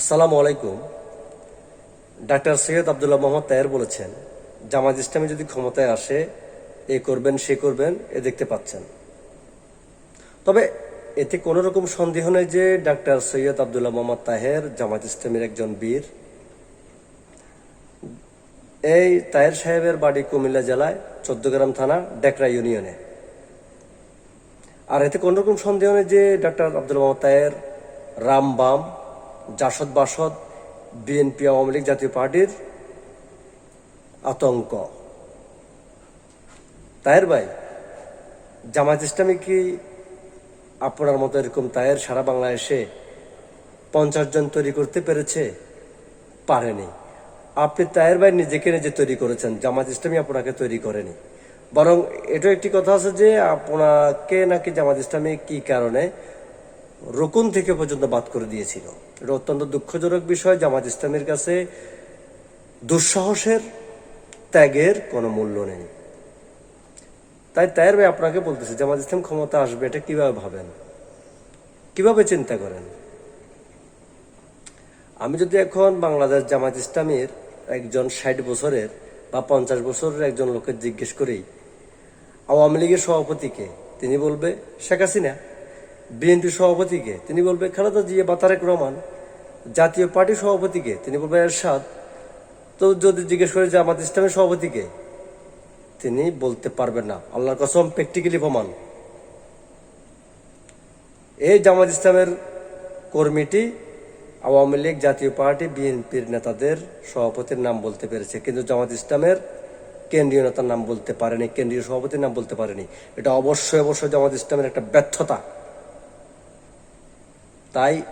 আসসালামু আলাইকুম। ডাক্তার সৈয়দ আবদুল্লাহ মোহাম্মদ তায়ের বলেছেন জামাত ইসলামী যদি ক্ষমতায় আসে, এ করবেন, সে করবেন, এ দেখতে পাচ্ছেন। তবে এতে কোনো রকম সন্দেহ নেই যে ডাক্তার সৈয়দ আবদুল্লাহ মোহাম্মদ তাহের জামাত ইসলামীর একজন বীর। এই তাহের সাহেবের বাড়ি কুমিল্লা জেলায়, চোদ্দগ্রাম থানা, ডেকরা ইউনিয়নে। আর এতে কোনো রকম সন্দেহ নেই যে ডাক্তার আব্দুল মোহাম্মদ তায়ের রামবাম জাসদ বাসদ, বিএনপি আওয়ামী লীগ জাতীয় পার্টির আতঙ্ক। তায়ের ভাই জামাত ইসলামী কি আপনার মতো এরকম তায়ের সারা বাংলাদেশে পঞ্চাশ জন তৈরি করতে পেরেছে? পারেনি। আপনি তায়ের ভাই নিজেকে নিজে তৈরি করেছেন জামাত ইসলামী আপনাকে তৈরি করেনি। বরং এটা একটি কথা আছে যে আপনাকে নাকি জামাত ইসলামী কি কারণে রকুন থেকে পর্যন্ত বাদ করে দিয়েছিল? এটা অত্যন্ত দুঃখজনক বিষয়। জামাত ইসলামের কাছে দুঃসাহসের ত্যাগের কোনো মূল্য নেই। তাই তাইর ভাই আপনাকে বলতেছে, জামাত ইসলাম ক্ষমতা আসবে, এটা কীভাবে ভাবেন? কীভাবে চিন্তা করেন? আমি যদি এখন বাংলাদেশ জামাত ইসলামের একজন ষাট বছরের বা পঞ্চাশ বছরের একজন লোকের জিজ্ঞেস করি, আওয়ামী লীগের সভাপতিকে তিনি বলবে, শেখ হাসিনা। বিএনপি সভাপতিকে তিনি বলবে, খালেদা জিয়া বা তারেক রহমান। জাতীয় পার্টি সভাপতিকে, তিনি বলবে এরশাদ। তো যদি জিজ্ঞেস করে জামাত ইসলামের সভাপতিকে, তিনি বলতে পারবেন না। আল্লাহর কসম প্র্যাকটিক্যালি প্রমাণ। এই জামাত ইসলামের কর্মীটি আওয়ামী লীগ, জাতীয় পার্টি, বিএনপির নেতাদের সভাপতির নাম বলতে পেরেছে। কিন্তু জামাত ইসলামের কেন্দ্রীয় নেতার নাম বলতে পারেনি, কেন্দ্রীয় সভাপতির নাম বলতে পারেনি। এটা অবশ্যই অবশ্যই জামাত ইসলামের একটা ব্যর্থতা। তাই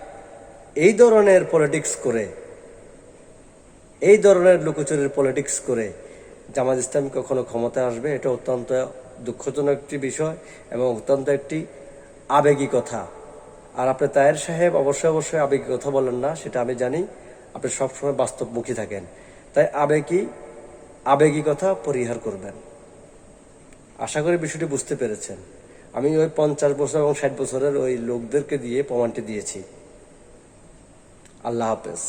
এই ধরনের পলিটিক্স করে, এই ধরনের লুকোচুরির পলিটিক্স করে জামাত ইসলাম কখনো ক্ষমতায় আসবে? এটা অত্যন্ত দুঃখজনক একটি বিষয় এবং অত্যন্ত একটি আবেগী কথা। আর আপনি তায়ের সাহেব অবশ্যই অবশ্যই আবেগী কথা বলেন না, সেটা আমি জানি। আপনি সবসময় বাস্তবমুখী থাকেন। তাই আবেগী আবেগী কথা পরিহার করবেন। আশা করি বিষয়টি বুঝতে পেরেছেন। আমি ওই পঞ্চাশ বছর এবং ষাট বছরের ওই লোকদেরকে দিয়ে প্রমাণটি দিয়েছি। আল্লাহ হাফেজ।